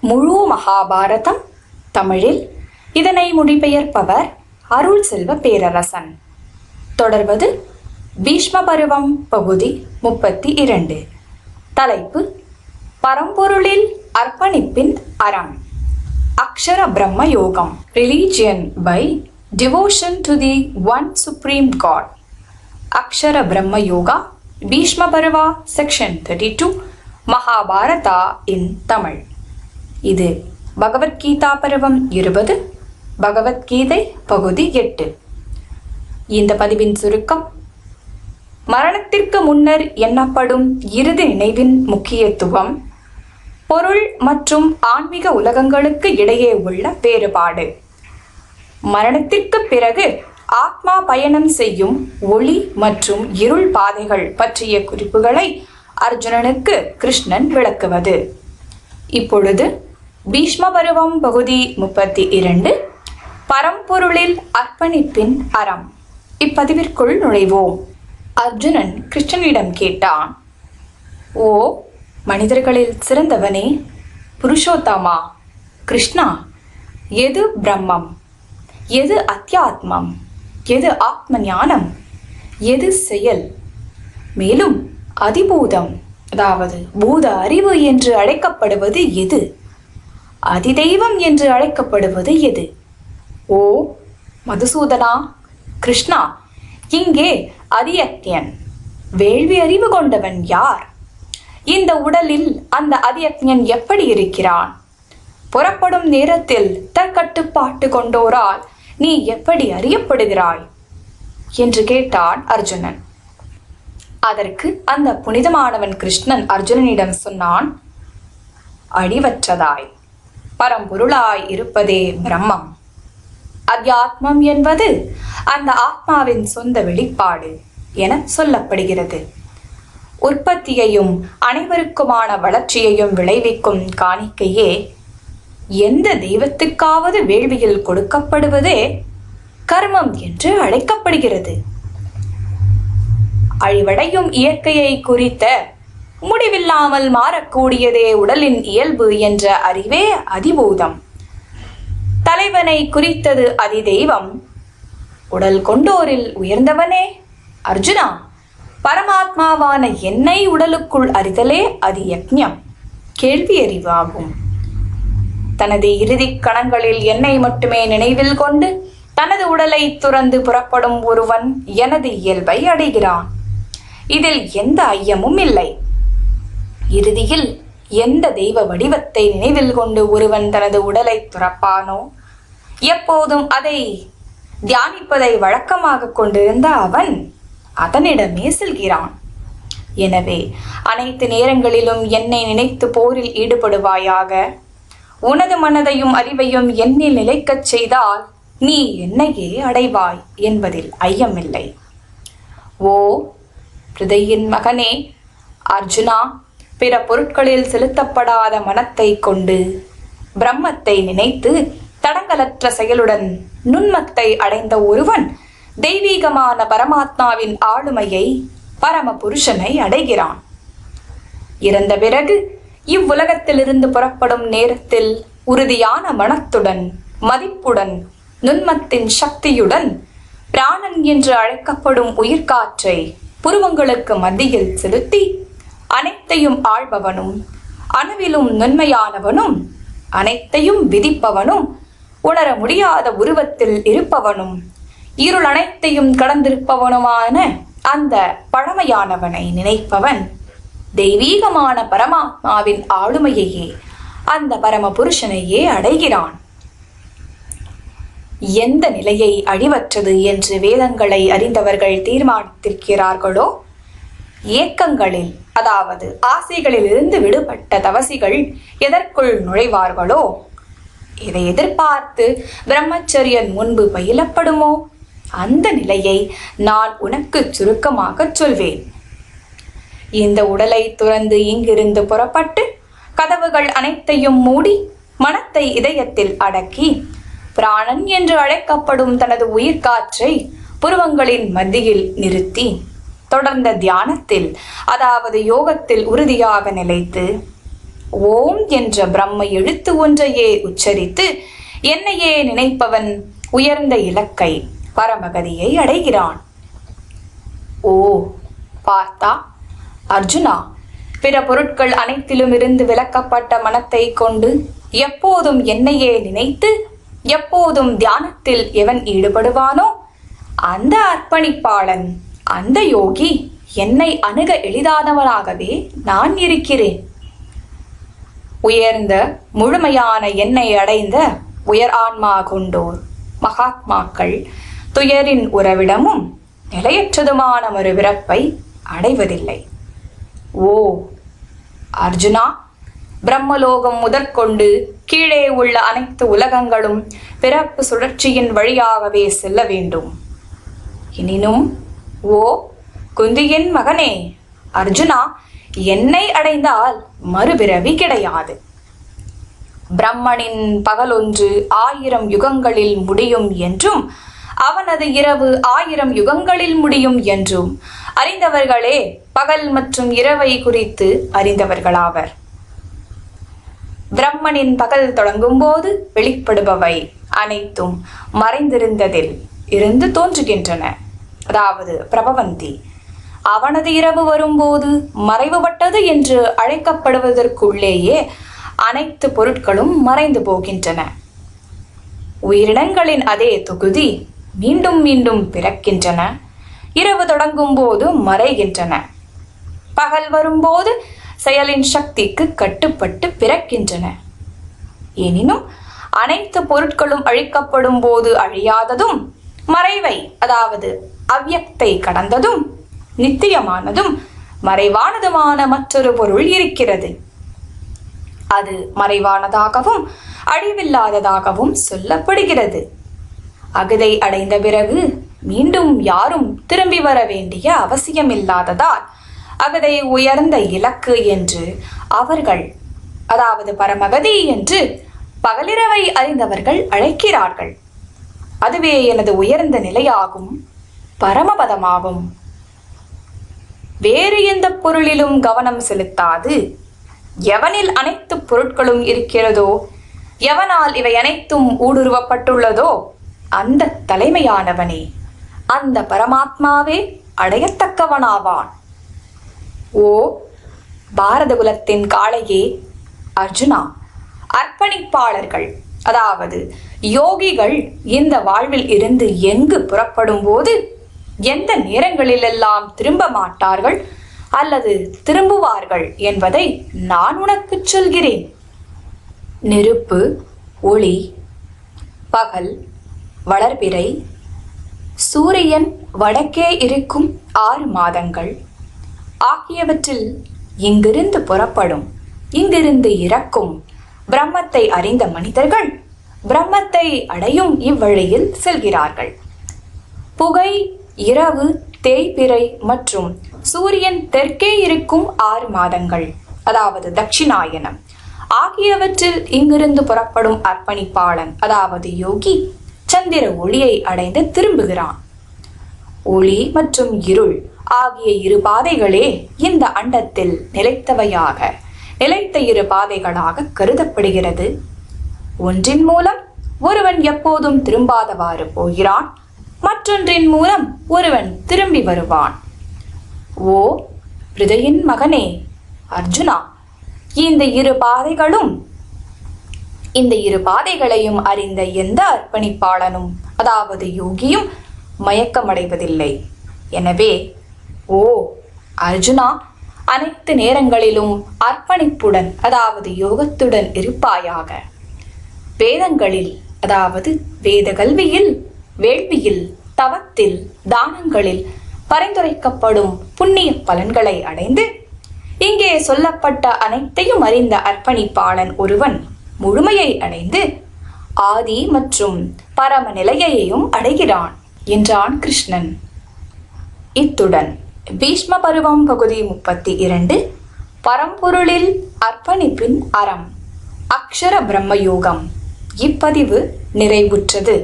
முழு மகாபாரதம் தமிழில். இதனை மொழிபெயர்ப்பவர் அருள் செல்வ பேரரசன். தொடர்வது பீஷ்ம பருவம் பகுதி முப்பத்தி இரண்டு. தலைப்பு பரம்பொருளில் அர்ப்பணிப்பின் அறம். அக்ஷர பிரம்ம யோகம். Religion by devotion to the one supreme God Akshara Brahma Yoga Bhishma Parva section thirty two Mahabharata in Tamil. இது பகவத்கீதா பருவம் இருபது பகவத்கீதை பகுதி எட்டு. இந்த பதிவின் சுருக்கம் மரணத்திற்கு முன்னர் எண்ணப்படும் இறுதி நினைவின் முக்கியத்துவம் பொருள் மற்றும் ஆன்மீக உலகங்களுக்கு இடையே உள்ள வேறுபாடு. மரணத்திற்கு பிறகு ஆத்மா பயணம் செய்யும் ஒளி மற்றும் இருள் பாதைகள் பற்றிய குறிப்புகளை அர்ஜுனனுக்கு கிருஷ்ணன் விளக்குவது. இப்பொழுது பீஷ்ம பருவம் பகுதி முப்பத்தி இரண்டு. பரம்பொருளில் அர்ப்பணிப்பின் அறம். இப்பதிவிற்குள் நுழைவோம். அர்ஜுனன் கிருஷ்ணனிடம் கேட்டான் ஓ மனிதர்களில் சிறந்தவனே புருஷோத்தமா கிருஷ்ணா எது பிரம்மம்? எது அத்தியாத்மம்? எது ஆத்ம ஞானம் எது செயல்? மேலும் அதிபூதம் அதாவது பூத அறிவு என்று அழைக்கப்படுவது எது? அதிதெய்வம் என்று அழைக்கப்படுவது எது? ஓ மதுசூதனா கிருஷ்ணா இங்கே அதியக்ஞன். வேள்வி அறிவு கொண்டவன் யார்? இந்த உடலில் அந்த அதியக்ஞன் எப்படி இருக்கிறான்? புறப்படும் நேரத்தில் தற்கட்டுப்பாட்டு கொண்டோரால் நீ எப்படி அறியப்படுகிறாய்? என்று கேட்டான் அர்ஜுனன். அதற்கு அந்த புனிதமானவன் கிருஷ்ணன் அர்ஜுனனிடம் சொன்னான் அழிவற்றதாய். பரம்பொருளாய் இருப்பதே பிரம்மம். அத்தியாத்மம் என்பது அந்த ஆத்மாவின் சொந்த வெளிப்பாடு என சொல்லப்படுகிறது. உற்பத்தியையும் அனைவருக்குமான வளர்ச்சியையும் விளைவிக்கும் காணிக்கையே எந்த தெய்வத்துக்காவது வேள்வியில் கொடுக்கப்படுவதே கர்மம் என்று அழைக்கப்படுகிறது. அழிவடையும் இயற்கையை குறித்த முடிவில்லாமல் மாறக்கூடியதே உடலின் இயல்பு என்ற அறிவே அதிபூதம். தலைவனை குறித்தது அதிதெய்வம். உடல் கொண்டோரில் உயர்ந்தவனே அர்ஜுனா. பரமாத்மாவான என்னை உடலுக்குள் அறிதலே அது யக்ஞம். கேள்வி அறிவாகும் தனது இறுதிக் கணங்களில் என்னை மட்டுமே நினைவில் கொண்டு தனது உடலை துறந்து புறப்படும் ஒருவன் எனது இயல்பை அடைகிறான். இதில் எந்த ஐயமும் இல்லை. இறுதியில் எந்த தெய்வ வடிவத்தை நினைவில் கொண்டு ஒருவன் தனது உடலை துறப்பானோ? எப்போதும் அதை தியானிப்பதை வழக்கமாக கொண்டிருந்த அவன் அதனிடமே செல்கிறான். எனவே அனைத்து நேரங்களிலும் என்னை நினைத்து போரில் ஈடுபடுவாயாக? உனது மனதையும் அறிவையும் என்னில் நிலைக்கச் செய்தால் நீ என்னையே அடைவாய் என்பதில் ஐயமில்லை. ஓ ஹிருதயின் மகனே அர்ஜுனா பிற பொருட்களில் செலுத்தப்படாத மனத்தை கொண்டு பிரம்மத்தை நினைத்து தடங்கலற்ற செயலுடன் நுண்மத்தை அடைந்த ஒருவன் தெய்வீகமான பரமாத்மாவின் ஆளுமையை பரம புருஷனை அடைகிறான். இறந்த பிறகு இவ்வுலகத்திலிருந்து புறப்படும் நேரத்தில் உறுதியான மனத்துடன் மதிப்புடன் நுண்மத்தின் சக்தியுடன் பிராணன் என்று அழைக்கப்படும் உயிர்காற்றை புருவங்களுக்கு மத்தியில் செலுத்தி அனைத்தையும் ஆள்பவனும் அணுவிலும் நுண்மையானவனும் அனைத்தையும் விதிப்பவனும் உணர முடியாத உருவத்தில் இருப்பவனும் இருள் அனைத்தையும் கடந்திருப்பவனுமான அந்த பழமையானவனை நினைப்பவன் தெய்வீகமான பரமாத்மாவின் ஆளுமையையே அந்த பரம புருஷனையே அடைகிறான். எந்த நிலையை அழிவற்றது என்று வேதங்களை அறிந்தவர்கள் தீர்மானித்திருக்கிறார்களோ ஏக்கங்களில் அதாவது ஆசைகளிலிருந்து விடுபட்ட தவசிகள் எதற்குள் நுழைவார்களோ இதை எதிர்பார்த்து பிரம்மச்சரியன் முன்பு பயிலப்படுமோ? அந்த நிலையை நான் உனக்கு சுருக்கமாகச் சொல்வேன். இந்த உடலை துறந்து இங்கிருந்து புறப்பட்டு கதவுகள் அனைத்தையும் மூடி மனத்தை இதயத்தில் அடக்கி பிராணன் என்று அழைக்கப்படும் தனது உயிர்காற்றை புருவங்களின் மத்தியில் நிறுத்தி தொடர்ந்த தியானத்தில் அதாவது யோகத்தில் உறுதியாக நிலைத்து ஓம் என்ற பிரம்ம எழுத்து ஒன்றையே உச்சரித்து என்னையே நினைப்பவன் உயர்ந்த இலக்கை பரமகதியை அடைகிறான். ஓ பார்த்தா? அர்ஜுனா பிற பொருட்கள் அனைத்திலும் இருந்து விலக்கப்பட்ட மனத்தை கொண்டு எப்போதும் என்னையே நினைத்து எப்போதும் தியானத்தில் எவன் ஈடுபடுவானோ அந்த அர்ப்பணிப்பாளன் அந்த யோகி என்னை அணுக எளிதானவராகவே நான் இருக்கிறேன். உயர்ந்த முழுமையான என்னை அடைந்த உயர் ஆன்மா கொண்டோர் மகாத்மாக்கள் துயரின் உறவிடமும் நிலையற்றதுமான ஒரு பிறப்பை அடைவதில்லை. ஓ அர்ஜுனா பிரம்மலோகம் முதற்கொண்டு கீழே உள்ள அனைத்து உலகங்களும் பிறப்பு சுழற்சியின் வழியாகவே செல்ல வேண்டும். எனினும் ஓ குந்தியின் மகனே. அர்ஜுனா என்னை அடைந்தால் மறுபிறவி கிடையாது. பிரம்மனின் பகலொன்று ஆயிரம் யுகங்களில் முடியும் என்றும் அவனது இரவு ஆயிரம் யுகங்களில் முடியும் என்றும் அறிந்தவர்களே பகல் மற்றும் இரவை குறித்து அறிந்தவர்களாவர். பிரம்மனின் பகல் தொடங்கும் போது வெளிப்படுபவை அனைத்தும் மறைந்திருந்ததில் இருந்து தோன்றுகின்றன. அதாவது பிரபவந்தி. அவனது இரவு வரும்போது மறைவுபட்டது என்று அழைக்கப்படுவதற்குள்ளேயே அனைத்து பொருட்களும் மறைந்து போகின்றன. உயிரினங்களின் அதே தொகுதி மீண்டும் மீண்டும் பிறக்கின்றன. இரவு தொடங்கும் போது மறைகின்றன. பகல் வரும்போது செயலின் சக்திக்கு கட்டுப்பட்டு பிறக்கின்றன. எனினும் அனைத்து பொருட்களும் அழிக்கப்படும் போது அழியாததும் மறைவை அதாவது அவ்யக்தை கடந்ததும் நித்தியமானதும் மறைவானதுமான மற்றொரு பொருள் இருக்கிறது. அது மறைவானதாகவும் அழிவில்லாததாகவும் சொல்லப்படுகிறது. அகதை அடைந்த பிறகு மீண்டும் யாரும் திரும்பி வர வேண்டிய அவசியமில்லாததால் அகதை உயர்ந்த இலக்கு என்று அவர்கள் அதாவது பரமகதி என்று பகலிரவை அறிந்தவர்கள் அழைக்கிறார்கள். அதுவே எனது உயர்ந்த நிலையாகும் பரமபதமாகும். வேறு எந்த பொருளிலும் கவனம் செலுத்தாது. எவனில் அனைத்து பொருட்களும் இருக்கிறதோ எவனால் இவை அனைத்தும் ஊடுருவப்பட்டுள்ளதோ அந்த தலைமையானவனே அந்த பரமாத்மாவே அடையத்தக்கவனாவான். ஓ பாரத குலத்தின் காளையே அர்ஜுனா அர்ப்பணிப்பாளர்கள். அதாவது யோகிகள் இந்த வாழ்வில் இருந்து எங்கு புறப்படும் போது எந்த நேரங்களிலெல்லாம் திரும்ப மாட்டார்கள் அல்லது திரும்புவார்கள் என்பதை நான் உனக்கு சொல்கிறேன். நெருப்பு ஒளி பகல் வளர்பிறை சூரியன் வடக்கே இருக்கும் ஆறு மாதங்கள் ஆகியவற்றில் இங்கிருந்து புறப்படும் இங்கிருந்து இறக்கும் பிரம்மத்தை அறிந்த மனிதர்கள் பிரம்மத்தை அடையும் இவ்வழியில் செல்கிறார்கள். புகை இரவு தேய்பிறை மற்றும் சூரியன் தெற்கே இருக்கும் ஆறு மாதங்கள் அதாவது தட்சிணாயனம். ஆகியவற்றில் இங்கிருந்து புறப்படும் அர்ப்பணிப்பாளன் அதாவது யோகி சந்திர ஒளியை அடைந்து திரும்புகிறான். ஒளி மற்றும் இருள் ஆகிய இரு பாதைகளே இந்த அண்டத்தில் நிலைத்தவையாக நிலைத்த இரு பாதைகளாக கருதப்படுகிறது. ஒன்றின் மூலம் ஒருவன் எப்போதும் திரும்பாதவாறு போகிறான் மற்றொன்றின் மூலம் ஒருவன் திரும்பி வருவான். ஓ பிரிதையின் மகனே அர்ஜுனா இந்த இரு பாதைகளும் இந்த இரு பாதைகளையும் அறிந்த எந்த அர்ப்பணிப்பாளனும் அதாவது யோகியும் மயக்கமடைவதில்லை. எனவே ஓ அர்ஜுனா அனைத்து நேரங்களிலும் அர்ப்பணிப்புடன் அதாவது யோகத்துடன் இருப்பாயாக. வேதங்களில் அதாவது வேத கல்வியில் வேள்வியில் தவத்தில் தானங்களில் பரிந்துரைக்கப்படும் புண்ணிய பலன்களை அடைந்து இங்கே சொல்லப்பட்ட அனைத்தையும் அறிந்த அர்ப்பணிப்பாளன் ஒருவன் முழுமையை அடைந்து ஆதி மற்றும் பரம நிலையையும் அடைகிறான் என்றான் கிருஷ்ணன். இத்துடன் பீஷ்ம பருவம் பகுதி முப்பத்தி இரண்டு பரம்பொருளில் அர்ப்பணிப்பின் அறம் அக்ஷர பிரம்மயோகம் இப்பதிவு நிறைவுற்றது.